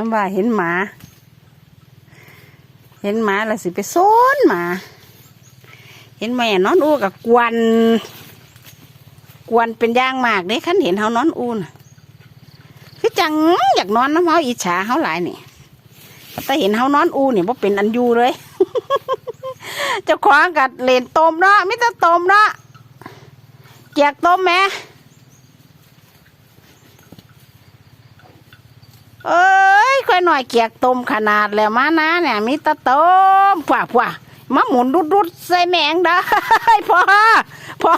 น้ำว่าเห็นหมา เห็นหมาแล้วสิไปโซนหมา เห็นแม่นอนอูกับกวน กวนเป็นย่างมากเด้ขันเห็นเฮานอนอูน่ะคือจังอยากนอนน้ำเฮาอิจฉาเฮาหลายนี่แต่เห็นเฮานอนอูเนี่บ่าเป็นอันยูเลยจ้าของกัดเลนตมเนาะมิตรตมเนาะเกียกตมแหม่เออ หน่อยเกียกต้มขนาดแล้วมานะเนี่ยมิตรตมกว่าว่ามาหมุนรุดรุดใส่แมงได้พอพอ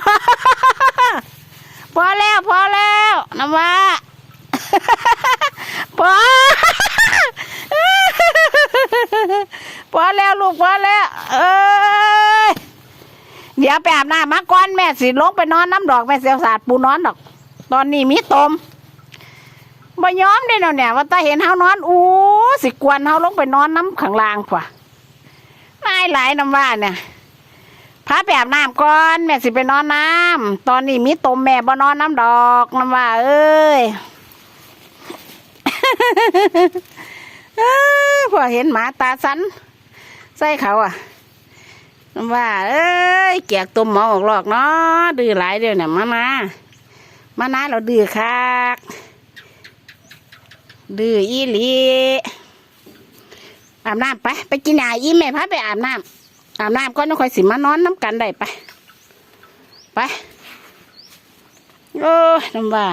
พอแล้วพอแล้วนะว่าพอพอแล้วลูกพอแล้ว เอ้ยเดี๋ยวไปอาบน้ำมาก่อนแม่สิลงไปนอนน้ำดอกแม่เสียวสาดปูนอนดอก ตอนนี้มีตม บ่ยอมได้เนาะเนี่ยว่าตาเห็นเฮานอนอู้สิกวนเฮาลงไปนอนน้ำข้างล่างกว่านายหลายน้ำว่าเนี่ยพาไปอาบน้ำก่อนแม่สิไปนอนน้ำตอนนี้มีตมแม่บ่นอนน้ำดอกน้ำว่า เอ้ยเอ้ยพอเห็นหมาตาสันใส่เขาอะน้ำว่า เอ้ยเกียกตุ่มหมอออกหลอกเนาะดื้อหลายเดียวเนี่ยมามามานาเราดื้อคัก ดื้ออีหลีอาบน้ำไป ไปกินยาอีแม่พาไปอาบน้ำอาบน้ำก็ต้องคอยสิมานอนน้ำกันได้ไป ไป โอ้ยน้ำว่า